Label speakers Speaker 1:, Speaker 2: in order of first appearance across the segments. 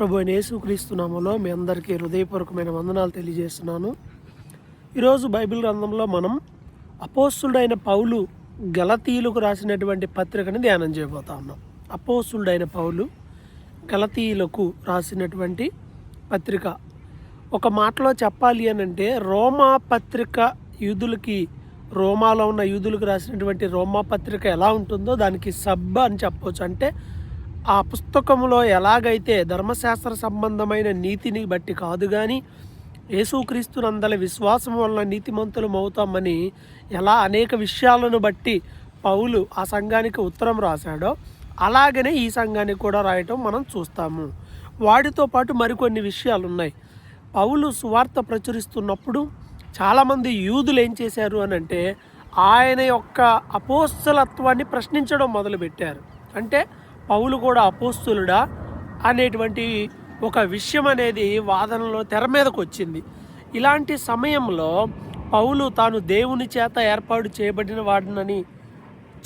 Speaker 1: ప్రభు అయిన యేసుక్రీస్తునామలో మీ అందరికీ హృదయపూర్వకమైన వందనాలు తెలియజేస్తున్నాను. ఈరోజు బైబిల్ గ్రంథంలో మనం అపోస్తుడైన పౌలు గలతీయులకు రాసినటువంటి పత్రికని ధ్యానం చేయబోతా ఉన్నాం. అపోస్తుడైన పౌలు గలతీయులకు రాసినటువంటి పత్రిక. ఒక మాటలో చెప్పాలి అని అంటే రోమా పత్రిక యూదులకి రోమాలో ఉన్న యూదులకు రాసినటువంటి రోమా పత్రిక ఎలా ఉంటుందో దానికి సబ్ అని చెప్పవచ్చు అంటే ఆ పుస్తకంలో ఎలాగైతే ధర్మశాస్త్ర సంబంధమైన నీతిని బట్టి కాదు కానీ యేసుక్రీస్తునందల విశ్వాసం వలన నీతిమంతులం అవుతామని ఎలా అనేక విషయాలను బట్టి పౌలు ఆ సంఘానికి ఉత్తరం రాశాడో అలాగనే ఈ సంఘానికి కూడా రాయటం మనం చూస్తాము. వాటితో పాటు మరికొన్ని విషయాలు ఉన్నాయి పౌలు సువార్త ప్రచురిస్తున్నప్పుడు చాలామంది యూదులు ఏం చేశారు అని అంటే ఆయన యొక్క అపోస్తలత్వాన్ని ప్రశ్నించడం మొదలుపెట్టారు. అంటే పౌలు కూడా అపోస్తులుడా అనేటువంటి ఒక విషయం అనేది వాదనలో తెర మీదకు వచ్చింది. ఇలాంటి సమయంలో పౌలు తాను దేవుని చేత ఏర్పాటు చేయబడిన వాడినని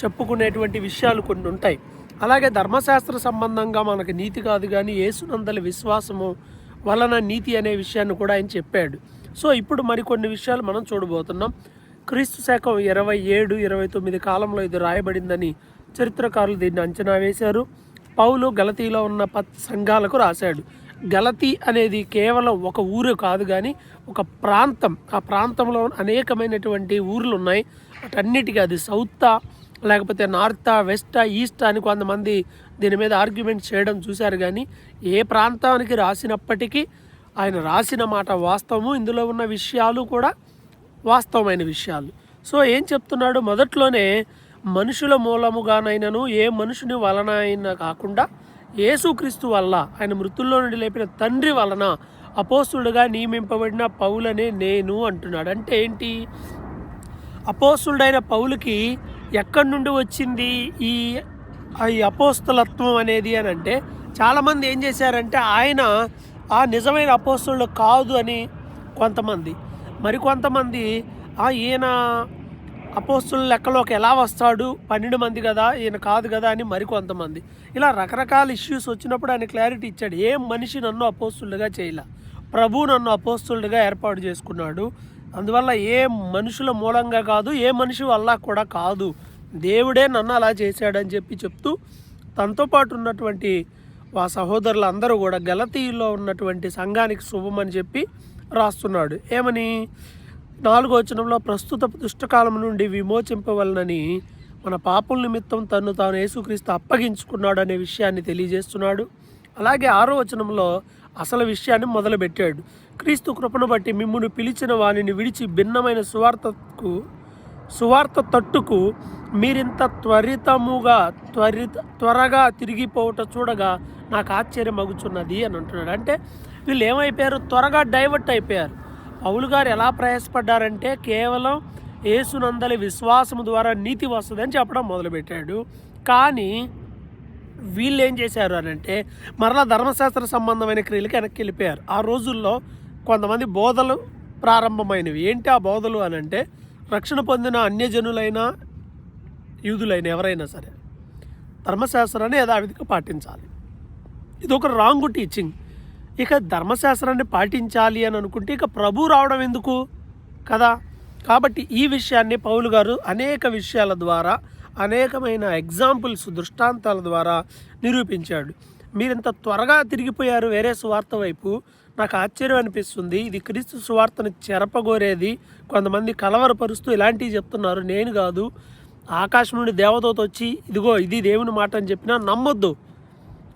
Speaker 1: చెప్పుకునేటువంటి విషయాలు కొన్ని ఉంటాయి. అలాగే ధర్మశాస్త్ర సంబంధంగా మనకు నీతి కాదు కానీ యేసునందల విశ్వాసము వలన నీతి అనే విషయాన్ని కూడా ఆయన చెప్పాడు. సో ఇప్పుడు మరికొన్ని విషయాలు మనం చూడబోతున్నాం. క్రీస్తు శకం ఇరవై ఏడు ఇరవై తొమ్మిది కాలంలో ఇది రాయబడిందని చరిత్రకారులు దీన్ని అంచనా వేశారు. పౌలు గలతీలో ఉన్న పత్ సంఘాలకు రాశాడు. గలతీ అనేది కేవలం ఒక ఊరు కాదు కానీ ఒక ప్రాంతం. ఆ ప్రాంతంలో అనేకమైనటువంటి ఊర్లు ఉన్నాయి వాటన్నిటికీ అది సౌతా లేకపోతే నార్తా వెస్టా ఈస్ట్ అని కొంతమంది దీని మీద ఆర్గ్యుమెంట్ చేయడం చూశారు కానీ ఏ ప్రాంతానికి రాసినప్పటికీ ఆయన రాసిన మాట వాస్తవము. ఇందులో ఉన్న విషయాలు కూడా వాస్తవమైన విషయాలు. సో ఏం చెప్తున్నాడు? మొదట్లోనే మనుషుల మూలముగానైనను ఏ మనుషుని వలన అయినా కాకుండా యేసుక్రీస్తు వల్ల ఆయన మృతుల్లో నుండి లేపిన తండ్రి వలన అపోస్తుడుగా నియమింపబడిన పౌలనే నేను అంటున్నాడు. అంటే ఏంటి? అపోస్తుడైన పౌలుకి ఎక్కడి నుండి వచ్చింది ఈ ఈ అపోస్తలత్వం అనేది అని అంటే చాలామంది ఏం చేశారంటే ఆయన ఆ నిజమైన అపోస్తులు కాదు అని కొంతమంది మరికొంతమంది ఆ ఈయన అపోస్తుల లెక్కలోకి ఎలా వస్తాడు? పన్నెండు మంది కదా ఈయన కాదు కదా అని మరికొంతమంది. ఇలా రకరకాల ఇష్యూస్ వచ్చినప్పుడు ఆయన క్లారిటీ ఇచ్చాడు. ఏ మనిషి నన్ను అపోస్తులుగా చేయలే? ప్రభు నన్ను అపోస్తులుగా ఏర్పాటు చేసుకున్నాడు. అందువల్ల ఏ మనుషుల మూలంగా కాదు ఏ మనిషి వల్ల కూడా కాదు. దేవుడే నన్ను అలా చేశాడని చెప్పి చెప్తూ తనతో పాటు ఉన్నటువంటి ఆ సహోదరులు అందరూ కూడా గలతీలో ఉన్నటువంటి సంఘానికి శుభమని చెప్పి రాస్తున్నాడు. ఏమని? నాలుగో వచనంలో ప్రస్తుత దుష్టకాలం నుండి విమోచింపవలనని మన పాపుల నిమిత్తం తను తాను యేసుక్రీస్తు అప్పగించుకున్నాడు అనే విషయాన్ని తెలియజేస్తున్నాడు. అలాగే ఆరో వచనంలో అసలు విషయాన్ని మొదలుపెట్టాడు. క్రీస్తు కృపను బట్టి మిమ్మును పిలిచిన వానిని విడిచి భిన్నమైన సువార్తకు సువార్త తట్టుకు మీరింత త్వరితముగా త్వరిత త్వరగా తిరిగిపోవట చూడగా నాకు ఆశ్చర్యం అగుచున్నది అని అంటున్నాడు. అంటే వీళ్ళు ఏమైపోయారు? త్వరగా డైవర్ట్ అయిపోయారు. పౌలు గారు ఎలా ప్రయాసపడ్డారంటే కేవలం ఏసునందలి విశ్వాసము ద్వారా నీతి వస్తుందని చెప్పడం మొదలుపెట్టాడు. కానీ వీళ్ళు ఏం చేశారు అని అంటే మరలా ధర్మశాస్త్ర సంబంధమైన క్రియలకు వెనక్కి వెళ్ళిపోయారు. ఆ రోజుల్లో కొంతమంది బోధలు ప్రారంభమైనవి. ఏంటి ఆ బోధలు అని అంటే రక్షణ పొందిన అన్యజనులైన యూదులైన ఎవరైనా సరే ధర్మశాస్త్రాన్ని యథావిధిగా పాటించాలి. ఇది ఒక రాంగ్ టీచింగ్. ఇక ధర్మశాస్త్రాన్ని పాటించాలి అని అనుకుంటే ఇక ప్రభు రావడం ఎందుకు? కదా? కాబట్టి ఈ విషయాన్ని పౌలు గారు అనేక విషయాల ద్వారా అనేకమైన ఎగ్జాంపుల్స్ దృష్టాంతాల ద్వారా నిరూపించాడు. మీరింత త్వరగా తిరిగిపోయారు వేరే సువార్త వైపు. నాకు ఆశ్చర్యం అనిపిస్తుంది. ఇది క్రీస్తు సువార్తను చెరపగోరేది. కొంతమంది కలవరపరుస్తూ ఇలాంటివి చెప్తున్నారు. నేను కాదు. ఆకాశం నుండి దేవదూత వచ్చి ఇదిగో ఇది దేవుని మాట అని చెప్పినా నమ్మొద్దు.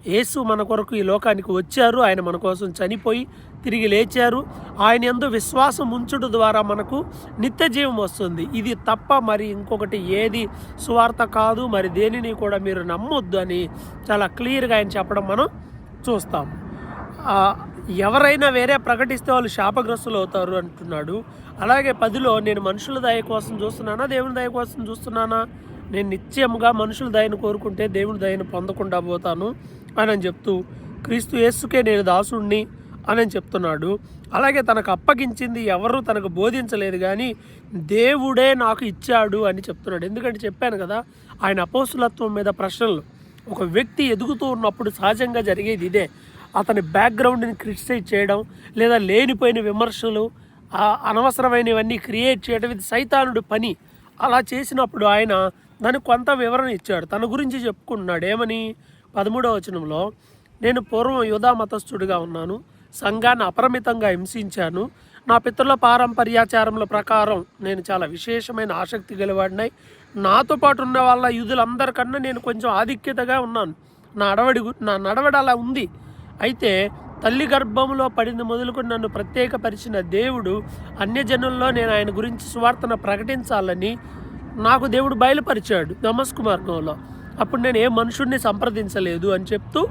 Speaker 1: యేసు మన కొరకు ఈ లోకానికి వచ్చారు. ఆయన మన కోసం చనిపోయి తిరిగి లేచారు. ఆయన ఎందు విశ్వాసం ఉంచుట ద్వారా మనకు నిత్య జీవం వస్తుంది. ఇది తప్ప మరి ఇంకొకటి ఏది సువార్త కాదు. మరి దేనిని కూడా మీరు నమ్మొద్దు అని చాలా క్లియర్గా ఆయన చెప్పడం మనం చూస్తాం. ఎవరైనా వేరే ప్రకటిస్తే వాళ్ళు శాపగ్రస్తులు అవుతారు అంటున్నాడు. అలాగే పదిలో నేను మనుషుల దయ కోసం చూస్తున్నానా? దేవుని దయ కోసం చూస్తున్నానా? నేను నిత్యముగా మనుషుల దయను కోరుకుంటే దేవుని దయను పొందకుండా పోతాను. అని చెప్తూ క్రీస్తు యేసుకే నేను దాసుణ్ణి అని చెప్తున్నాడు. అలాగే తనకు అప్పగించింది ఎవరు తనకు బోధించలేదు కానీ దేవుడే నాకు ఇచ్చాడు అని చెప్తున్నాడు. ఎందుకంటే చెప్పాను కదా ఆయన అపోసులత్వం మీద ప్రశ్నలు. ఒక వ్యక్తి ఎదుగుతూ ఉన్నప్పుడు సహజంగా జరిగేది ఇదే. అతని బ్యాక్గ్రౌండ్ని క్రిటిసైజ్ చేయడం లేదా లేనిపోయిన విమర్శలు అనవసరమైనవన్నీ క్రియేట్ చేయడం ఇది సైతానుడి పని. అలా చేసినప్పుడు ఆయన దానికి కొంత వివరణ ఇచ్చాడు. తన గురించి చెప్పుకుంటున్నాడు. ఏమని? పదమూడవ వచనంలో నేను పూర్వం యూదా మతస్థుడిగా ఉన్నాను సంఘాన్ని అపరిమితంగా హింసించాను. నా పితృల పారంపర్యాచారముల ప్రకారం నేను చాలా విశేషమైన ఆసక్తి గలవాడినై. నాతో పాటు ఉన్న వాళ్ళ యూదులందరికన్నా నేను కొంచెం ఆధిక్యతగా ఉన్నాను. నా అడవడి గు- నా నడవడి అలా ఉంది. అయితే తల్లి గర్భంలో పడింది మొదలుకొని నన్ను ప్రత్యేకపరిచిన దేవుడు అన్యజనుల్లో నేను ఆయన గురించి సువార్తను ప్రకటించాలని నాకు దేవుడు బయలుపరిచాడు. దమస్కు మార్గంలో. అప్పుడు నేను ఏ మనుషుడిని సంప్రదించలేదు అని చెప్తూ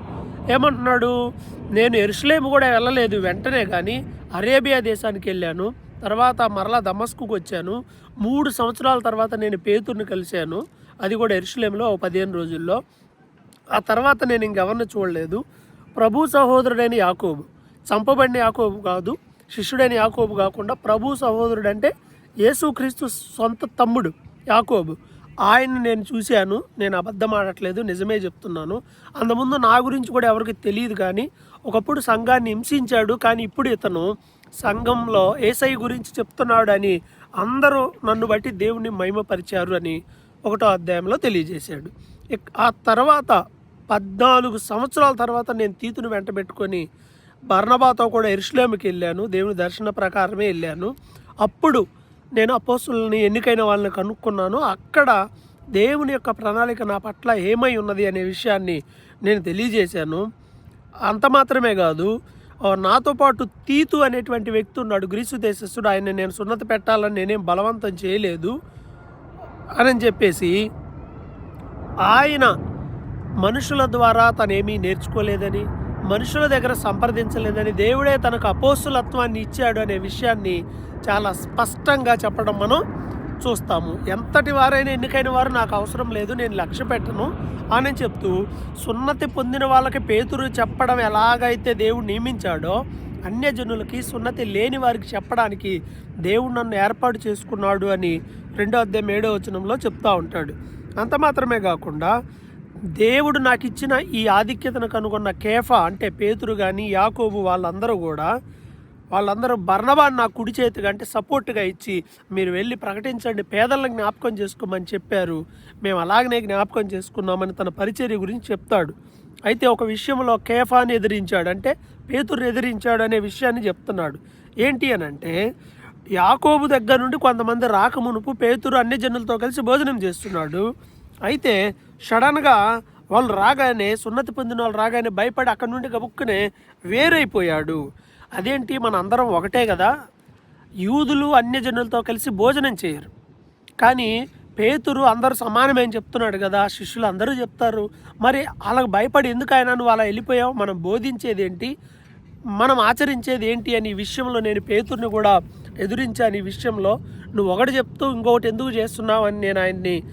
Speaker 1: ఏమంటున్నాడు నేను ఎరుసలేము కూడా వెళ్ళలేదు వెంటనే కానీ అరేబియా దేశానికి వెళ్ళాను. తర్వాత మరలా దమస్కుకు వచ్చాను. మూడు సంవత్సరాల తర్వాత నేను పేతుర్ని కలిశాను. అది కూడా ఎరుసలేంలో ఒక పదిహేను రోజుల్లో. ఆ తర్వాత నేను ఇంకెవరిని చూడలేదు. ప్రభు సహోదరుడైన యాకోబు. చంపబడిన యాకోబు కాదు శిష్యుడైన యాకోబు కాకుండా ప్రభు సహోదరుడు అంటే యేసుక్రీస్తు సొంత తమ్ముడు యాకోబు. ఆయన్ని నేను చూశాను నేను అబద్ధం ఆడట్లేదు నిజమే చెప్తున్నాను. అంతకుముందు నా గురించి కూడా ఎవరికి తెలియదు కానీ ఒకప్పుడు సంఘాన్ని హింసించాడు కానీ ఇప్పుడు ఇతను సంఘంలో ఏసై గురించి చెప్తున్నాడు అని అందరూ నన్ను బట్టి దేవుని మహిమపరిచారు అని ఒకటో అధ్యాయంలో తెలియజేశాడు. ఇక్- ఆ తర్వాత పద్నాలుగు సంవత్సరాల తర్వాత నేను తీతును వెంట పెట్టుకొని బర్నబాతో కూడా ఎరుసలేముకి వెళ్ళాను దేవుని దర్శన ప్రకారమే వెళ్ళాను. అప్పుడు నేను అపోస్తులని ఎన్నికైన వాళ్ళని కనుక్కున్నాను. అక్కడ దేవుని యొక్క ప్రణాళిక నా పట్ల ఏమై ఉన్నది అనే విషయాన్ని నేను తెలియజేశాను. అంత మాత్రమే కాదు నాతో పాటు తీతు అనేటువంటి వ్యక్తి ఉన్నాడు గ్రీసు దేశస్థుడు. ఆయన నేను సున్నతి పెట్టాలని నేనేం బలవంతం చేయలేదు అని చెప్పేసి ఆయన మనుషుల ద్వారా తనేమీ నేర్చుకోలేదని మనుషుల దగ్గర సంప్రదించలేదని దేవుడే తనకు అపోసులత్వాన్ని ఇచ్చాడు అనే విషయాన్ని చాలా స్పష్టంగా చెప్పడం మనం చూస్తాము. ఎంతటి వారైనా ఎన్నికైన వారు నాకు అవసరం లేదు నేను లక్ష్య పెట్టను అని చెప్తూ సున్నతి పొందిన వాళ్ళకి పేతురు చెప్పడం ఎలాగైతే దేవుడు నియమించాడో అన్యజనులకి సున్నతి లేని వారికి చెప్పడానికి దేవుడు నన్ను ఏర్పాటు చేసుకున్నాడు అని రెండో అధ్యాయం ఏడో వచనంలో చెప్తూ ఉంటాడు. అంత మాత్రమే కాకుండా దేవుడు నాకు ఇచ్చిన ఈ ఆధిక్యతను కనుగొన్న కేఫా అంటే పేతురు కానీ యాకోబు వాళ్ళందరూ కూడా వాళ్ళందరూ బర్ణబాన్ని నా కుడి చేతిగా అంటే సపోర్ట్గా ఇచ్చి మీరు వెళ్ళి ప్రకటించండి పేదలను జ్ఞాపకం చేసుకోమని చెప్పారు. మేము అలాగనే జ్ఞాపకం చేసుకున్నామని తన పరిచర్య గురించి చెప్తాడు. అయితే ఒక విషయంలో కేఫాని ఎదిరించాడు అంటే పేతురు ఎదిరించాడు అనే విషయాన్ని చెప్తున్నాడు. ఏంటి అని అంటే యాకోబు దగ్గర నుండి కొంతమంది రాకమునుపు పేతురు అన్ని జనులతో కలిసి భోజనం చేస్తున్నాడు. అయితే సడన్గా వాళ్ళు రాగానే సున్నతి పొందిన వాళ్ళు రాగానే భయపడి అక్కడి నుండి గబుక్కునే వేరైపోయాడు. అదేంటి? మన అందరం ఒకటే కదా? యూదులు అన్యజనులతో కలిసి భోజనం చేయరు. కానీ పేతురు అందరూ సమానమే అని చెప్తున్నాడు కదా? శిష్యులు అందరూ చెప్తారు. మరి వాళ్ళకి భయపడి ఎందుకు ఆయన నువ్వు అలా వెళ్ళిపోయావు? మనం బోధించేది ఏంటి? మనం ఆచరించేది ఏంటి అని విషయంలో నేను పేతుర్ని కూడా ఎదురించాను. ఈ విషయంలో నువ్వు ఒకటి చెప్తూ ఇంకొకటి ఎందుకు చేస్తున్నావు అని నేను ఆయన్ని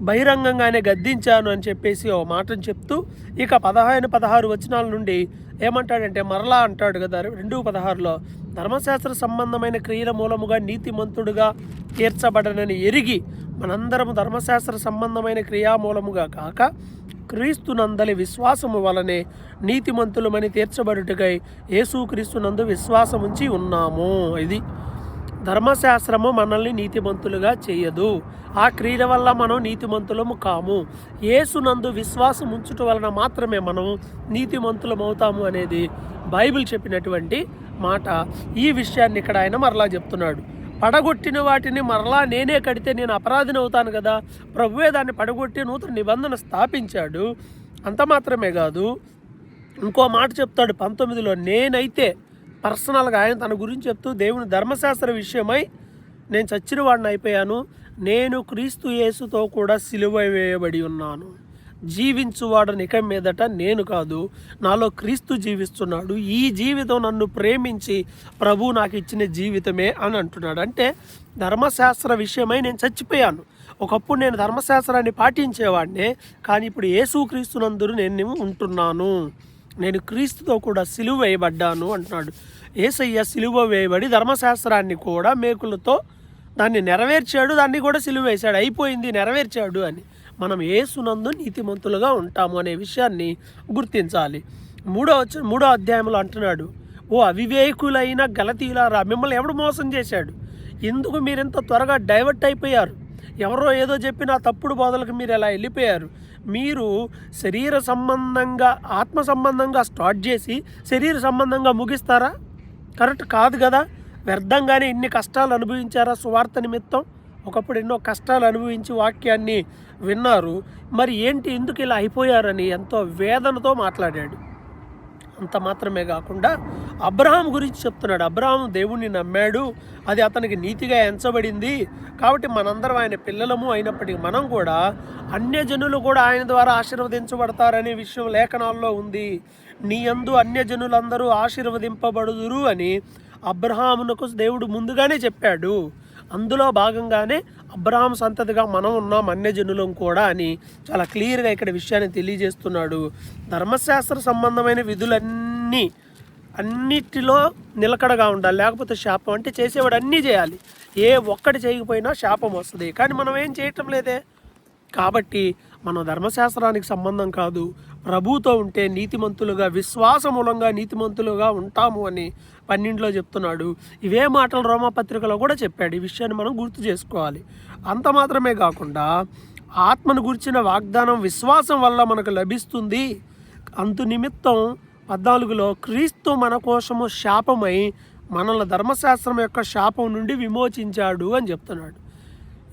Speaker 1: బహిరంగంగానే గద్దించాను అని చెప్పేసి ఓ మాటను చెప్తూ ఇక పదహారు పదహారు వచనాల నుండి ఏమంటాడంటే మరలా అంటాడు కదా రెండు పదహారులో ధర్మశాస్త్ర సంబంధమైన క్రియల మూలముగా నీతిమంతుడుగా తీర్చబడనని ఎరిగి మనందరము ధర్మశాస్త్ర సంబంధమైన క్రియా మూలముగా కాక క్రీస్తునందలి విశ్వాసము వలనే నీతిమంతులమని తీర్చబడుటకై యేసుక్రీస్తునందు విశ్వాసముంచి ఉన్నాము. ఇది ధర్మశాస్త్రము మనల్ని నీతిమంతులుగా చేయదు. ఆ క్రియల వల్ల మనం నీతిమంతులము కాము. యేసునందు విశ్వాసం ఉంచుట వలన మాత్రమే మనం నీతిమంతులం అవుతాము అనేది బైబిల్ చెప్పినటువంటి మాట. ఈ విషయాన్ని ఇక్కడ ఆయన మరలా చెప్తున్నాడు. పడగొట్టిన వాటిని మరలా నేనే కడితే నేను అపరాధిని అవుతాను కదా? ప్రభువే దాన్ని పడగొట్టి నూతన నిబంధన స్థాపించాడు. అంత మాత్రమే కాదు. ఇంకో మాట చెప్తాడు పంతొమ్మిదిలో నేనైతే పర్సనల్గా ఆయన తన గురించి చెప్తూ దేవుని ధర్మశాస్త్ర విషయమై నేను చచ్చిన వాడిని అయిపోయాను. నేను క్రీస్తు యేసుతో కూడా సిలువ వేయబడి ఉన్నాను. జీవించువాడని ఇక మీదట నేను కాదు నాలో క్రీస్తు జీవిస్తున్నాడు. ఈ జీవితం నన్ను ప్రేమించి ప్రభు నాకు ఇచ్చిన జీవితమే అని అంటున్నాడు. అంటే ధర్మశాస్త్ర విషయమై నేను చచ్చిపోయాను. ఒకప్పుడు నేను ధర్మశాస్త్రాన్ని పాటించేవాడినే కానీ ఇప్పుడు యేసుక్రీస్తునందురు నేను ఉంటున్నాను. నేను క్రీస్తుతో కూడా సిలువ వేయబడ్డాను అంటున్నాడు. ఏసయ్య సిలువ వేయబడి ధర్మశాస్త్రాన్ని కూడా మేకులతో దాన్ని నెరవేర్చాడు దాన్ని కూడా సిలువ వేశాడు. అయిపోయింది నెరవేర్చాడు అని. మనం ఏసునందు నీతిమంతులుగా ఉంటాము అనే విషయాన్ని గుర్తించాలి. మూడో మూడో అధ్యాయంలో అంటున్నాడు ఓ అవివేకులైన గలతీలారా మిమ్మల్ని ఎవడు మోసం చేశాడు? ఎందుకు మీరు ఇంత త్వరగా డైవర్ట్ అయిపోయారు? ఎవరో ఏదో చెప్పిన తప్పుడు బోధలకు మీరు ఎలా వెళ్ళిపోయారు? మీరు శరీర సంబంధంగా ఆత్మ సంబంధంగా స్టార్ట్ చేసి శరీర సంబంధంగా ముగిస్తారా? కరెక్ట్ కాదు కదా? వ్యర్థంగానే ఇన్ని కష్టాలు అనుభవించారా సువార్త నిమిత్తం? ఒకప్పుడు ఎన్నో కష్టాలు అనుభవించి వాక్యాన్ని విన్నారు. మరి ఏంటి ఎందుకు ఇలా అయిపోయారని ఎంతో వేదనతో మాట్లాడాడు. అంత మాత్రమే కాకుండా అబ్రహాం గురించి చెప్తున్నాడు. అబ్రహాం దేవుణ్ణి నమ్మాడు. అది అతనికి నీతిగా ఎంచబడింది. కాబట్టి మనందరం ఆయన పిల్లలము అయినప్పటికీ మనం కూడా అన్యజనులు కూడా ఆయన ద్వారా ఆశీర్వదించబడతారనే విషయం లేఖనాల్లో ఉంది. నీయందు అన్యజనులందరూ ఆశీర్వదింపబడుదురు అని అబ్రహామునకు దేవుడు ముందుగానే చెప్పాడు. అందులో భాగంగానే అబ్రహాం సంతతిగా మనం ఉన్నాం అన్యజనులం కూడా అని చాలా క్లియర్గా ఇక్కడ విషయాన్ని తెలియజేస్తున్నాడు. ధర్మశాస్త్ర సంబంధమైన విధులన్నీ అన్నిటిలో నిలకడగా ఉండాలి. లేకపోతే శాపం అంటే చేసేవాడు అన్నీ చేయాలి. ఏ ఒక్కటి చేయకపోయినా శాపం వస్తుంది. కానీ మనం ఏం చేయటం లేదే? కాబట్టి మనం ధర్మశాస్త్రానికి సంబంధం కాదు. ప్రభుతో ఉంటే నీతిమంతులుగా విశ్వాసమూలంగా నీతిమంతులుగా ఉంటాము అని పన్నెండులో చెప్తున్నాడు. ఇవే మాటలు రోమపత్రికలో కూడా చెప్పాడు. ఈ విషయాన్ని మనం గుర్తు చేసుకోవాలి. అంత మాత్రమే కాకుండా ఆత్మను గురించిన వాగ్దానం విశ్వాసం వల్ల మనకు లభిస్తుంది. అంతు నిమిత్తం పద్నాలుగులో క్రీస్తు మన కోసము శాపమై మనల్ని ధర్మశాస్త్రం యొక్క శాపం నుండి విమోచించాడు అని చెప్తున్నాడు.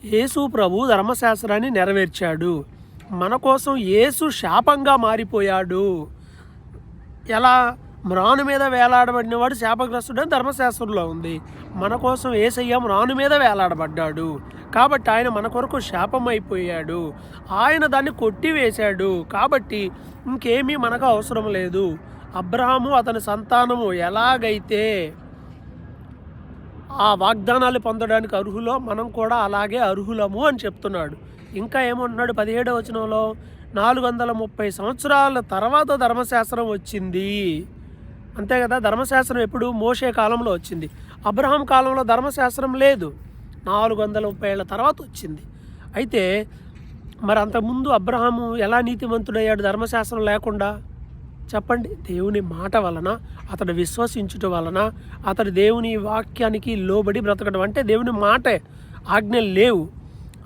Speaker 1: యేసు ప్రభు ధర్మశాస్త్రాన్ని నెరవేర్చాడు. మన కోసం యేసు శాపంగా మారిపోయాడు. ఎలా? మ్రాను మీద వేలాడబడినవాడు శాపగ్రస్తుడని ధర్మశాస్త్రంలో ఉంది. మన కోసం ఏసయ్య మ్రాను మీద వేలాడబడ్డాడు. కాబట్టి ఆయన మన కొరకు శాపం అయిపోయాడు ఆయన దాన్ని కొట్టివేశాడు. కాబట్టి ఇంకేమీ మనకు అవసరం లేదు. అబ్రహాము అతని సంతానము ఎలాగైతే ఆ వాగ్దానాలు పొందడానికి అర్హులో మనం కూడా అలాగే అర్హులము అని చెప్తున్నాడు. ఇంకా ఏమంటున్నాడు పదిహేడవ వచనంలో నాలుగు వందల ముప్పై సంవత్సరాల తర్వాత ధర్మశాస్త్రం వచ్చింది. అంతే కదా? ధర్మశాస్త్రం ఎప్పుడు? మోసే కాలంలో వచ్చింది. అబ్రహాం కాలంలో ధర్మశాస్త్రం లేదు. నాలుగు వందల ముప్పై ఏళ్ళ తర్వాత వచ్చింది. అయితే మరి అంతకుముందు అబ్రహాము ఎలా నీతిమంతుడయ్యాడు? ధర్మశాస్త్రం లేకుండా? చెప్పండి. దేవుని మాట వలన అతడు విశ్వసించుట వలన అతడు దేవుని వాక్యానికి లోబడి బ్రతకడం. అంటే దేవుని మాటే. ఆజ్ఞలు లేవు.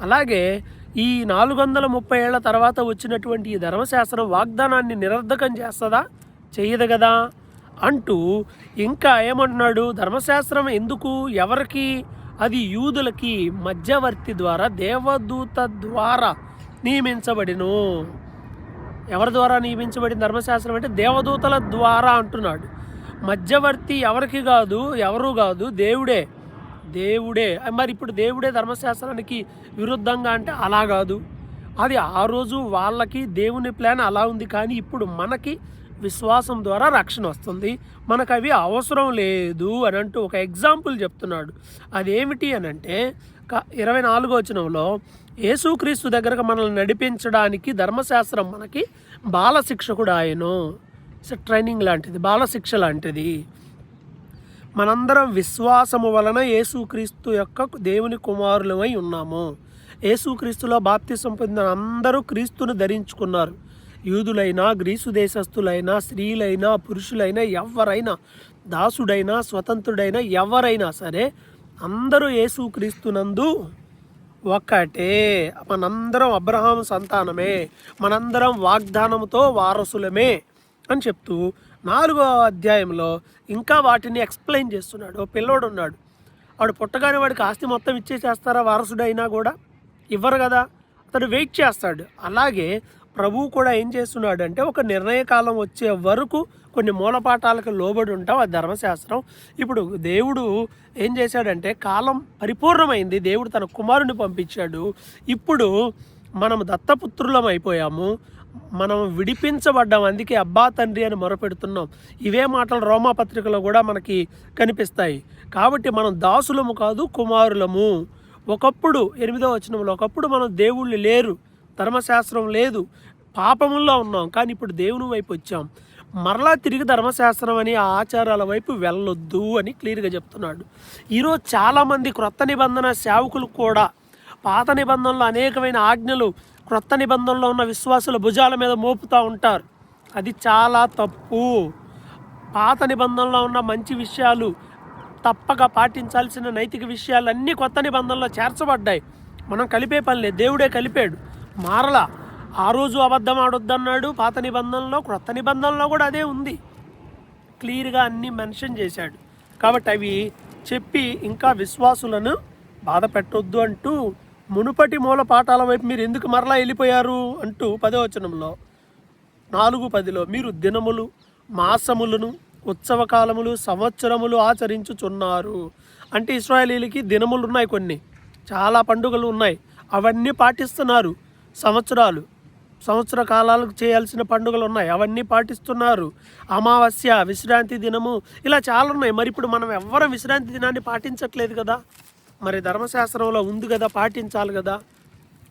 Speaker 1: అలాగే ఈ నాలుగు వందల ముప్పై ఏళ్ళ తర్వాత వచ్చినటువంటి ఈ ధర్మశాస్త్రం వాగ్దానాన్ని నిరర్ధకం చేస్తుందా? చేయదు కదా అంటూ ఇంకా ఏమంటున్నాడు? ధర్మశాస్త్రం ఎందుకు? ఎవరికి? అది యూదులకి మధ్యవర్తి ద్వారా దేవదూత ద్వారా నియమించబడిను. ఎవరి ద్వారా నియమించబడిన ధర్మశాస్త్రం అంటే దేవదూతల ద్వారా అంటున్నాడు. మధ్యవర్తి ఎవరికి కాదు? ఎవరు కాదు? దేవుడే. దేవుడే. మరి ఇప్పుడు దేవుడే ధర్మశాస్త్రానికి విరుద్ధంగా అంటే అలా కాదు. అది ఆ రోజు వాళ్ళకి దేవుని ప్లాన్ అలా ఉంది కానీ ఇప్పుడు మనకి విశ్వాసం ద్వారా రక్షణ వస్తుంది. మనకు అవి అవసరం లేదు అని అంటూ ఒక ఎగ్జాంపుల్ చెప్తున్నాడు. అదేమిటి అని అంటే ఇరవై నాలుగో వచనంలో యేసుక్రీస్తు దగ్గరకు మనల్ని నడిపించడానికి ధర్మశాస్త్రం మనకి బాలశిక్షకుడు ఆయను. ట్రైనింగ్ లాంటిది బాలశిక్ష లాంటిది. మనందరం విశ్వాసము వలన యేసుక్రీస్తు యొక్క దేవుని కుమారులమై ఉన్నాము. యేసుక్రీస్తులో బాప్తిసం పొందిన అందరూ క్రీస్తును ధరించుకున్నారు. యూదులైనా గ్రీసు దేశస్థులైనా స్త్రీలైనా పురుషులైనా ఎవరైనా దాసుడైనా స్వతంత్రుడైనా ఎవరైనా సరే అందరూ యేసుక్రీస్తునందు ఒక్కటే. మనందరం అబ్రహాం సంతానమే. మనందరం వాగ్దానంతో వారసులమే అని చెప్తూ నాలుగో అధ్యాయంలో ఇంకా వాటిని ఎక్స్ప్లెయిన్ చేస్తున్నాడు. ఓ పిల్లోడు ఉన్నాడు. వాడు పుట్టగానే వాడికి ఆస్తి మొత్తం ఇచ్చేసేస్తారా? వారసుడైనా కూడా ఇవ్వరు కదా. అతడు వెయిట్ చేస్తాడు. అలాగే ప్రభువు కూడా ఏం చేస్తున్నాడు అంటే ఒక నిర్ణయ కాలం వచ్చే వరకు కొన్ని మూలపాఠాలకు లోబడి ఉంటాం. ఆ ధర్మశాస్త్రం. ఇప్పుడు దేవుడు ఏం చేశాడంటే కాలం పరిపూర్ణమైంది. దేవుడు తన కుమారుని పంపించాడు. ఇప్పుడు మనం దత్తపుత్రులం అయిపోయాము. మనం విడిపించబడ్డాం. అందుకే అబ్బా తండ్రి అని మొరపెడుతున్నాం. ఇవే మాటలు రోమా పత్రికలో కూడా మనకి కనిపిస్తాయి. కాబట్టి మనం దాసులము కాదు కుమారులము. ఒకప్పుడు ఎనిమిదో వచనంలో ఒకప్పుడు మనం దేవుళ్ళు లేరు. ధర్మశాస్త్రం లేదు. పాపముల్లో ఉన్నాం. కానీ ఇప్పుడు దేవుని వైపు వచ్చాం. మరలా తిరిగి ధర్మశాస్త్రం అని ఆచారాల వైపు వెళ్ళొద్దు అని క్లియర్గా చెప్తున్నాడు. ఈరోజు చాలామంది క్రొత్త నిబంధన సేవకులు కూడా పాత నిబంధనలు అనేకమైన ఆజ్ఞలు క్రొత్త నిబంధనలో ఉన్న విశ్వాసుల భుజాల మీద మోపుతూ ఉంటారు. అది చాలా తప్పు. పాత నిబంధనలో ఉన్న మంచి విషయాలు తప్పక పాటించాల్సిన నైతిక విషయాలు అన్నీ కొత్త నిబంధనలో చేర్చబడ్డాయి. మనం కలిపే పనిలే దేవుడే కలిపాడు. మారలా. ఆ రోజు అబద్ధం ఆడొద్దన్నాడు. పాత నిబంధనలో క్రొత్త నిబంధనలో కూడా అదే ఉంది. క్లియర్గా అన్నీ మెన్షన్ చేశాడు. కాబట్టి అవి చెప్పి ఇంకా విశ్వాసులను బాధ పెట్టొద్దు అంటూ మునుపటి మూల పాఠాల వైపు మీరు ఎందుకు మరలా వెళ్ళిపోయారు అంటూ పదవచనంలో నాలుగు పదిలో మీరు దినములు మాసములను ఉత్సవ కాలములు సంవత్సరములు ఆచరించుచున్నారు. అంటే ఇస్రాయలీలకి దినములు ఉన్నాయి కొన్ని. చాలా పండుగలు ఉన్నాయి. అవన్నీ పాటిస్తున్నారు. సంవత్సరాలు సంవత్సర కాలాలకు చేయాల్సిన పండుగలు ఉన్నాయి. అవన్నీ పాటిస్తున్నారు. అమావాస్య విశ్రాంతి దినము ఇలా చాలా ఉన్నాయి. మరి ఇప్పుడు మనం ఎవ్వరం విశ్రాంతి దినాన్ని పాటించట్లేదు కదా. మరి ధర్మశాస్త్రంలో ఉంది కదా పాటించాలి కదా.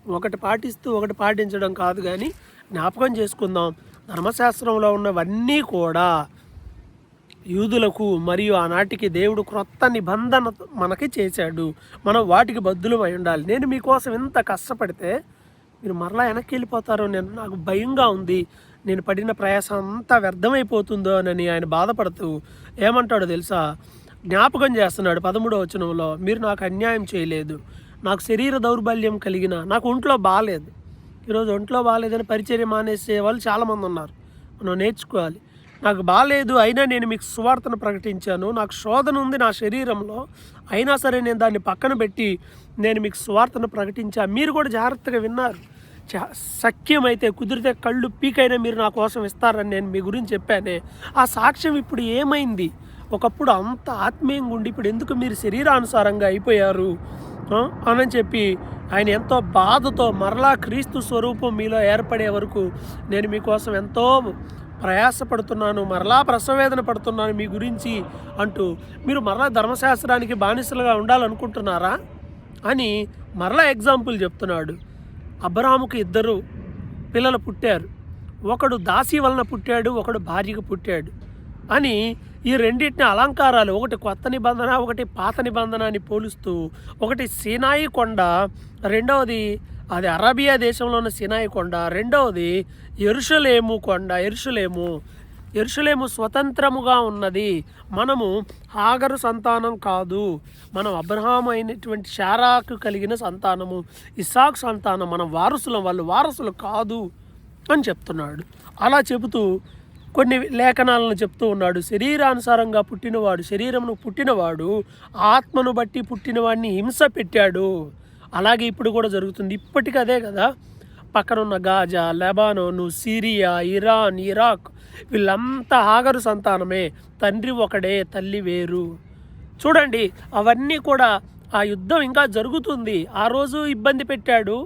Speaker 1: ఒకటి పాటిస్తూ ఒకటి పాటించడం కాదు కానీ జ్ఞాపకం చేసుకుందాం. ధర్మశాస్త్రంలో ఉన్నవన్నీ కూడా యూదులకు మరియు ఆనాటికి దేవుడు క్రొత్త నిబంధన మనకి చేశాడు. మనం వాటికి బద్దులు అయి ఉండాలి. నేను మీకోసం ఇంత కష్టపడితే మీరు మరలా వెనక్కి వెళ్ళిపోతారో నేను నాకు భయంగా ఉంది. నేను పడిన ప్రయాసం అంతా వ్యర్థమైపోతుందో అని ఆయన బాధపడుతూ ఏమంటాడో తెలుసా? జ్ఞాపకం చేస్తున్నాడు పదమూడవ వచనంలో మీరు నాకు అన్యాయం చేయలేదు. నాకు శరీర దౌర్బల్యం కలిగిన నాకు ఒంట్లో బాగాలేదు ఈరోజు ఒంట్లో బాగాలేదని పరిచర్య మానేసే వాళ్ళు చాలామంది ఉన్నారు. మనం నేర్చుకోవాలి. నాకు బాగాలేదు అయినా నేను మీకు సువార్తను ప్రకటించాను. నాకు శోధన ఉంది నా శరీరంలో. అయినా సరే నేను దాన్ని పక్కన పెట్టి నేను మీకు సువార్తను ప్రకటించా. మీరు కూడా జాగ్రత్తగా విన్నారు. చ- కుదిరితే కళ్ళు పీకైనా మీరు నా కోసం ఇస్తారని నేను మీ గురించి చెప్పానే. ఆ సాక్ష్యం ఇప్పుడు ఏమైంది? ఒకప్పుడు అంత ఆత్మీయంగా ఉండి ఇప్పుడు ఎందుకు మీరు శరీరానుసారంగా అయిపోయారు? అని చెప్పి ఆయన ఎంతో బాధతో మరలా క్రీస్తు స్వరూపం మీలో ఏర్పడే వరకు నేను మీకోసం ఎంతో ప్రయాసపడుతున్నాను మరలా ప్రసవేదన పడుతున్నాను మీ గురించి అంటూ మీరు మరలా ధర్మశాస్త్రానికి బానిసలుగా ఉండాలనుకుంటున్నారా? అని మరలా ఎగ్జాంపుల్ చెప్తున్నాడు. అబ్రాహాముకి ఇద్దరు పిల్లలు పుట్టారు. ఒకడు దాసి వలన పుట్టాడు ఒకడు భార్యకు పుట్టాడు. అని ఈ రెండింటిని అలంకారాలు. ఒకటి కొత్త నిబంధన ఒకటి పాత నిబంధన అని పోలుస్తూ ఒకటి సినాయి కొండ రెండవది అది అరబియా దేశంలో ఉన్న సినాయి కొండ రెండవది ఎరుషలేము కొండ ఎరుషలేము. ఎరుషలేము స్వతంత్రముగా ఉన్నది. మనము హాగరు సంతానం కాదు. మనం అబ్రహాం అయినటువంటి షారాకు కలిగిన సంతానము ఇసాక్ సంతానం మన వారసులం వాళ్ళు వారసులు కాదు అని చెప్తున్నాడు. అలా చెబుతూ కొన్ని లేఖనాలను చెప్తూ ఉన్నాడు. శరీరానుసారంగా పుట్టినవాడు శరీరమును పుట్టినవాడు ఆత్మను బట్టి పుట్టినవాడిని హింస పెట్టాడు. అలాగే ఇప్పుడు కూడా జరుగుతుంది. ఇప్పటికీ అదే కదా. పక్కనున్న Gaza Lebanon Syria Iran Iraq వీళ్ళంతా ఆగరు సంతానమే. తండ్రి ఒకడే తల్లి వేరు. చూడండి అవన్నీ కూడా ఆ యుద్ధం ఇంకా జరుగుతుంది. ఆ రోజు ఇబ్బంది పెట్టాడు.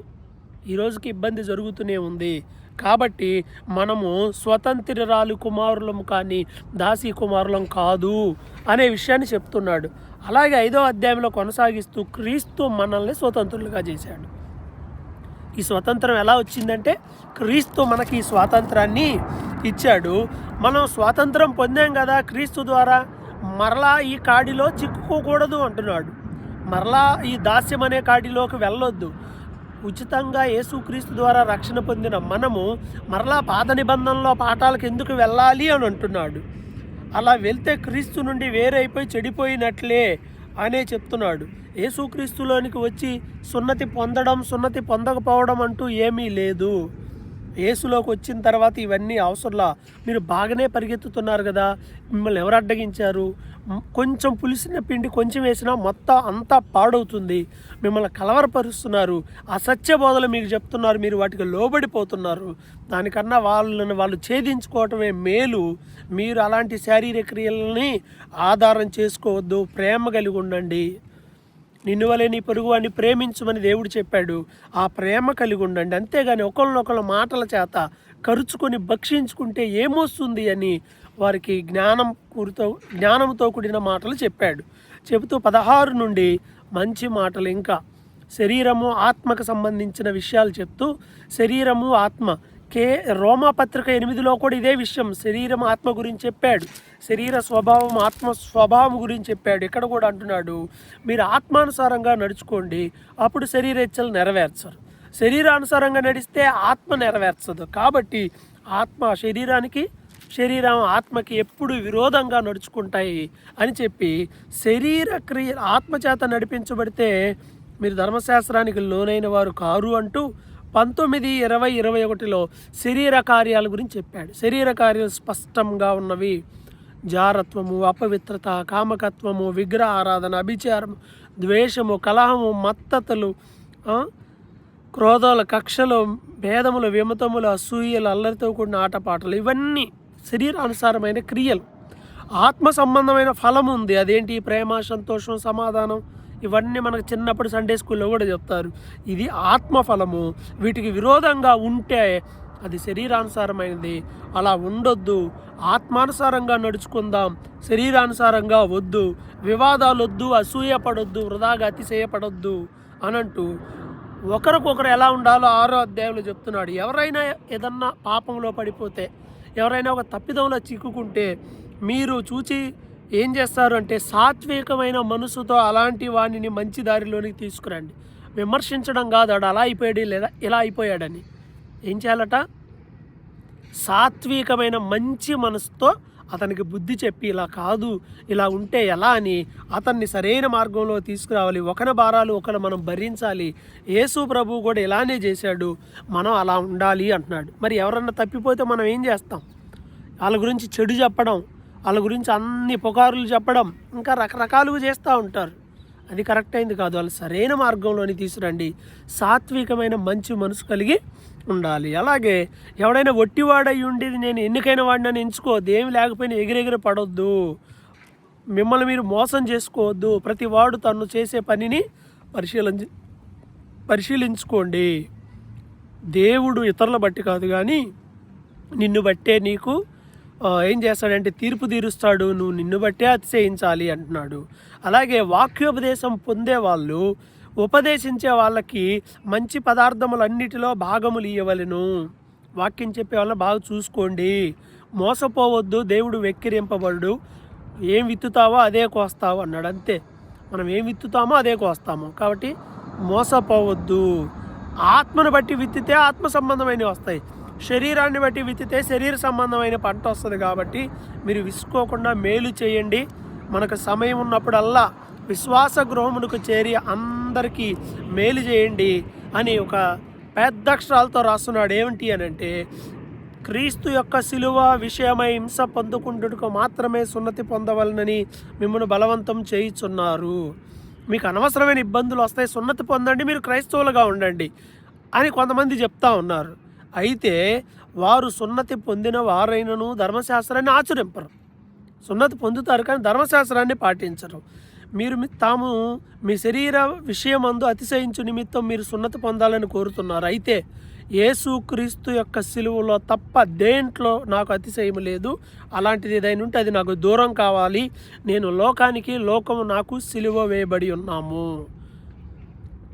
Speaker 1: ఈ రోజుకి ఇబ్బంది జరుగుతూనే ఉంది. కాబట్టి మనము స్వతంత్రరాలు కుమారులం కానీ దాసీ కుమారులం కాదు అనే విషయాన్ని చెప్తున్నాడు. అలాగే ఐదో అధ్యాయంలో కొనసాగిస్తూ క్రీస్తు మనల్ని స్వతంత్రులుగా చేశాడు. ఈ స్వాతంత్రం ఎలా వచ్చిందంటే క్రీస్తు మనకి ఈ స్వాతంత్రాన్ని ఇచ్చాడు. మనం స్వాతంత్రం పొందాం కదా క్రీస్తు ద్వారా మరలా ఈ కాడిలో చిక్కుకోకూడదు అంటున్నాడు. మరలా ఈ దాస్యం అనే కాడిలోకి వెళ్ళొద్దు. ఉచితంగా యేసుక్రీస్తు ద్వారా రక్షణ పొందిన మనము మరలా పాత నిబంధనలో పాఠాలకు ఎందుకు వెళ్ళాలి అని అంటున్నాడు. అలా వెళ్తే క్రీస్తు నుండి వేరైపోయి చెడిపోయినట్లే అనే చెప్తున్నాడు. యేసుక్రీస్తులోనికి వచ్చి సున్నతి పొందడం సున్నతి పొందకపోవడం అంటూ ఏమీ లేదు. ఏసులోకి వచ్చిన తర్వాత ఇవన్నీ అవసరంలా. మీరు బాగానే పరిగెత్తుతున్నారు కదా. మిమ్మల్ని ఎవరు అడ్డగించారు? కొంచెం పులిసిన పిండి కొంచెం వేసినా మొత్తం అంతా పాడవుతుంది. మిమ్మల్ని కలవరపరుస్తున్నారు. అసత్య బోధలు మీకు చెప్తున్నారు. మీరు వాటికి లోబడిపోతున్నారు. దానికన్నా వాళ్ళని వాళ్ళు ఛేదించుకోవటమే మేలు. మీరు అలాంటి శారీరక క్రియలని ఆధారం చేసుకోవద్దు. ప్రేమ కలిగి ఉండండి. నిన్ను వలే నీ పొరుగు అని ప్రేమించమని దేవుడు చెప్పాడు. ఆ ప్రేమ కలిగి ఉండండి. అంతేగాని ఒకళ్ళనొకళ్ళ మాటల చేత కరుచుకొని భక్షించుకుంటే ఏమొస్తుంది అని వారికి జ్ఞానం కూరుతో జ్ఞానంతో కూడిన మాటలు చెప్పాడు. చెబుతూ పదహారు నుండి మంచి మాటలు ఇంకా. శరీరము ఆత్మకు సంబంధించిన విషయాలు చెప్తూ శరీరము ఆత్మ కే రోమా పత్రిక ఎనిమిదిలో కూడా ఇదే విషయం. శరీరం ఆత్మ గురించి చెప్పాడు. శరీర స్వభావం ఆత్మ స్వభావం గురించి చెప్పాడు. ఇక్కడ కూడా అంటున్నాడు మీరు ఆత్మానుసారంగా నడుచుకోండి. అప్పుడు శరీరేచ్ఛలు నెరవేర్చరు. శరీరానుసారంగా నడిస్తే ఆత్మ నెరవేర్చదు. కాబట్టి ఆత్మ శరీరానికి శరీరం ఆత్మకి ఎప్పుడు విరోధంగా నడుచుకుంటాయి అని చెప్పి శరీర క్రియ ఆత్మచేత నడిపించబడితే మీరు ధర్మశాస్త్రానికి లోనైన వారు కారు అంటూ పంతొమ్మిది ఇరవై ఇరవై ఒకటిలో శరీర కార్యాల గురించి చెప్పాడు. శరీర కార్యాలు స్పష్టంగా ఉన్నవి. జారత్వము అపవిత్రత కామకత్వము విగ్రహ ఆరాధన అభిచారము ద్వేషము కలహము మత్తతలు క్రోధాల కక్షలు భేదములు విమతములు అసూయలు అల్లరితో కూడిన ఆటపాటలు ఇవన్నీ శరీరానుసారమైన క్రియలు. ఆత్మ సంబంధమైన ఫలం ఉంది అదేంటి? ప్రేమ సంతోషం సమాధానం. ఇవన్నీ మనకు చిన్నప్పుడు సండే స్కూల్లో కూడా చెప్తారు. ఇది ఆత్మ ఫలము వీటికి విరోధంగా ఉంటే అది శరీరానుసారమైనది. అలా ఉండొద్దు. ఆత్మానుసారంగా నడుచుకుందాం. శరీరానుసారంగా వద్దు. వివాదాలు వద్దు అసూయపడొద్దు వృధాగా అతిశయపడొద్దు అనంటూ ఒకరికొకరు ఎలా ఉండాలో ఆరో అధ్యాయంలో చెప్తున్నాడు. ఎవరైనా ఏదన్నా పాపంలో పడిపోతే ఎవరైనా ఒక తప్పిదంలో చిక్కుకుంటే మీరు చూచి ఏం చేస్తారు అంటే సాత్వికమైన మనసుతో అలాంటి వాడిని మంచి దారిలోనికి తీసుకురండి. విమర్శించడం కాదు ఆడు అలా అయిపోయాడు లేదా ఇలా అయిపోయాడని. ఏం చేయాలట? సాత్వికమైన మంచి మనసుతో అతనికి బుద్ధి చెప్పి ఇలా కాదు ఇలా ఉంటే ఎలా అని అతన్ని సరైన మార్గంలో తీసుకురావాలి. ఒకరి భారాలు ఒకరు మనం భరించాలి. యేసు ప్రభు కూడా ఇలానే చేశాడు. మనం అలా ఉండాలి అంటున్నాడు. మరి ఎవరన్నా తప్పిపోతే మనం ఏం చేస్తాం? వాళ్ళ గురించి చెడు చెప్పడం వాళ్ళ గురించి అన్ని పుకారులు చెప్పడం ఇంకా రకరకాలుగా చేస్తూ ఉంటారు. అది కరెక్ట్ అయింది కాదు. వాళ్ళు సరైన మార్గంలోని తీసురండి సాత్వికమైన మంచి మనసు కలిగి ఉండాలి. అలాగే ఎవడైనా ఒట్టివాడై ఉండేది నేను ఎన్నికైన వాడిని ఎంచుకోవద్దు. ఏమి లేకపోయినా ఎగిరెగిరి పడొద్దు. మిమ్మల్ని మీరు మోసం చేసుకోవద్దు. ప్రతి వాడు తను చేసే పనిని పరిశీలించి పరిశీలించుకోండి. దేవుడు ఇతరుల బట్టి కాదు కానీ నిన్ను బట్టే నీకు ఏం చేస్తాడంటే తీర్పు తీరుస్తాడు నువ్వు నిన్ను బట్టే అతిశయించాలి అంటున్నాడు. అలాగే వాక్యోపదేశం పొందే వాళ్ళు ఉపదేశించే వాళ్ళకి మంచి పదార్థములన్నిటిలో భాగములు ఇవ్వవలెను వాక్యం చెప్పే వాళ్ళని బాగా చూసుకోండి. మోసపోవద్దు దేవుడు వెక్కిరింపబడు ఏం విత్తుతావో అదే కోస్తావు అన్నాడు అంతే. మనం ఏం విత్తుతామో అదే కోస్తాము. కాబట్టి మోసపోవద్దు. ఆత్మను బట్టి విత్తితే ఆత్మ సంబంధమైనవి వస్తాయి. శరీరాన్ని బట్టి విత్తితే శరీర సంబంధమైన పంట వస్తుంది కాబట్టి మీరు విసుకోకుండా మేలు చేయండి. మనకు సమయం ఉన్నప్పుడల్లా విశ్వాస గృహమునకు చేరి అందరికీ మేలు చేయండి అని ఒక పెద్ద అక్షరాలతో రాస్తున్నాడు. ఏమిటి అని అంటే క్రీస్తు యొక్క శిలువ విషయమై హింస పొందుకుంటుకు మాత్రమే సున్నతి పొందవలనని మిమ్మల్ని బలవంతం చేయుచున్నారు. మీకు అనవసరమైన ఇబ్బందులు వస్తాయి. సున్నతి పొందండి. మీరు క్రైస్తవులుగా ఉండండి అని కొంతమంది చెప్తా ఉన్నారు. అయితే వారు సున్నతి పొందిన వారైనను ధర్మశాస్త్రాన్ని ఆచరింపరు. సున్నతి పొందుతారు కానీ ధర్మశాస్త్రాన్ని పాటించరు. మీరు తాము మీ శరీర విషయమందు అతిశయించు నిమిత్తం మీరు సున్నతి పొందాలని కోరుతున్నారు. అయితే యేసుక్రీస్తు యొక్క సిలువలో తప్ప దేంట్లో నాకు అతిశయం లేదు. అలాంటిది ఏదైనా ఉంటే అది నాకు దూరం కావాలి. నేను లోకానికి లోకము నాకు సిలువ వేయబడి ఉన్నాము.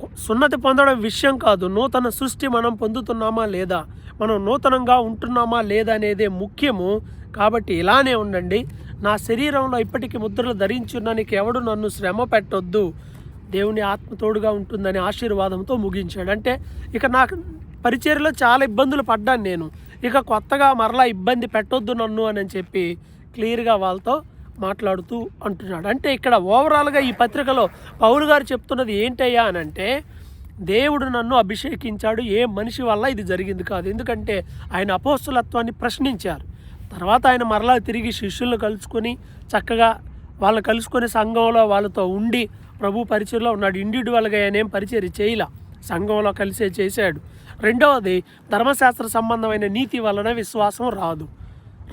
Speaker 1: సున్నతి పొందడం విషయం కాదు. నూతన సృష్టి మనం పొందుతున్నామా లేదా? మనం నూతనంగా ఉంటున్నామా లేదా అనేదే ముఖ్యము. కాబట్టి ఇలానే ఉండండి. నా శరీరంలో ఇప్పటికీ ముద్రలు ధరించున్నానికి ఎవడు నన్ను శ్రమ పెట్టొద్దు. దేవుని ఆత్మ తోడుగా ఉంటుందని ఆశీర్వాదంతో ముగించాడు. అంటే ఇక నాకు పరిచర్లో చాలా ఇబ్బందులు పడ్డాను నేను. ఇక కొత్తగా మరలా ఇబ్బంది పెట్టొద్దు నన్ను అని చెప్పి క్లియర్గా వాళ్ళతో మాట్లాడుతూ అంటున్నాడు. అంటే ఇక్కడ ఓవరాల్గా ఈ పత్రికలో పౌలు గారు చెప్తున్నది ఏంటయ్యా అని అంటే దేవుడు నన్ను అభిషేకించాడు ఏ మనిషి వల్ల ఇది జరిగింది కాదు. ఎందుకంటే ఆయన అపోస్తులత్వాన్ని ప్రశ్నించారు. తర్వాత ఆయన మరలా తిరిగి శిష్యులను కలుసుకొని చక్కగా వాళ్ళు కలుసుకొని సంఘంలో వాళ్ళతో ఉండి ప్రభు పరిచయలో ఉన్నాడు. ఇండివిజువల్గా ఆయన ఏం పరిచయం చేయలే. సంఘంలో కలిసే చేశాడు. రెండవది ధర్మశాస్త్ర సంబంధమైన నీతి వలన విశ్వాసం రాదు.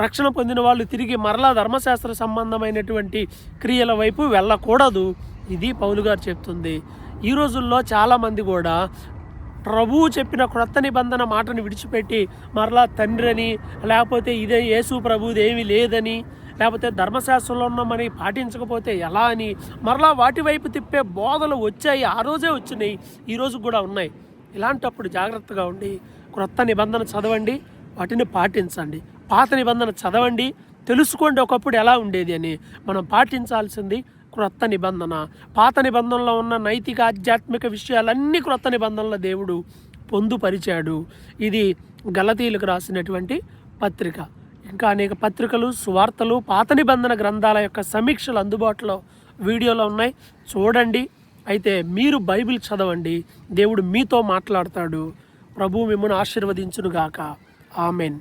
Speaker 1: రక్షణ పొందిన వాళ్ళు తిరిగి మరలా ధర్మశాస్త్ర సంబంధమైనటువంటి క్రియల వైపు వెళ్ళకూడదు ఇది పౌలు గారు చెప్తుంది. ఈ రోజుల్లో చాలామంది కూడా ప్రభువు చెప్పిన క్రొత్త నిబంధన మాటను విడిచిపెట్టి మరలా తండ్రి అని లేకపోతే ఇదే యేసు ప్రభువుది ఏమీ లేదని లేకపోతే ధర్మశాస్త్రంలో ఉన్నామని పాటించకపోతే ఎలా అని మరలా వాటి వైపు తిప్పే బోధలు వచ్చాయి ఆ రోజే వచ్చినాయి ఈ కూడా ఉన్నాయి. ఇలాంటప్పుడు జాగ్రత్తగా ఉండి క్రొత్త నిబంధన చదవండి వాటిని పాటించండి. పాత నిబంధన చదవండి తెలుసుకోండి ఒకప్పుడు ఎలా ఉండేది అని. మనం పాటించాల్సింది క్రొత్త నిబంధన. పాత నిబంధనలో ఉన్న నైతిక ఆధ్యాత్మిక విషయాలన్నీ క్రొత్త నిబంధనల దేవుడు పొందుపరిచాడు. ఇది గలతీలకు రాసినటువంటి పత్రిక. ఇంకా అనేక పత్రికలు సువార్తలు పాత నిబంధన గ్రంథాల యొక్క సమీక్షలు అందుబాటులో వీడియోలో ఉన్నాయి. చూడండి. అయితే మీరు బైబిల్ చదవండి. దేవుడు మీతో మాట్లాడతాడు. ప్రభు మిమ్మల్ని ఆశీర్వదించునుగాక. ఆమెన్.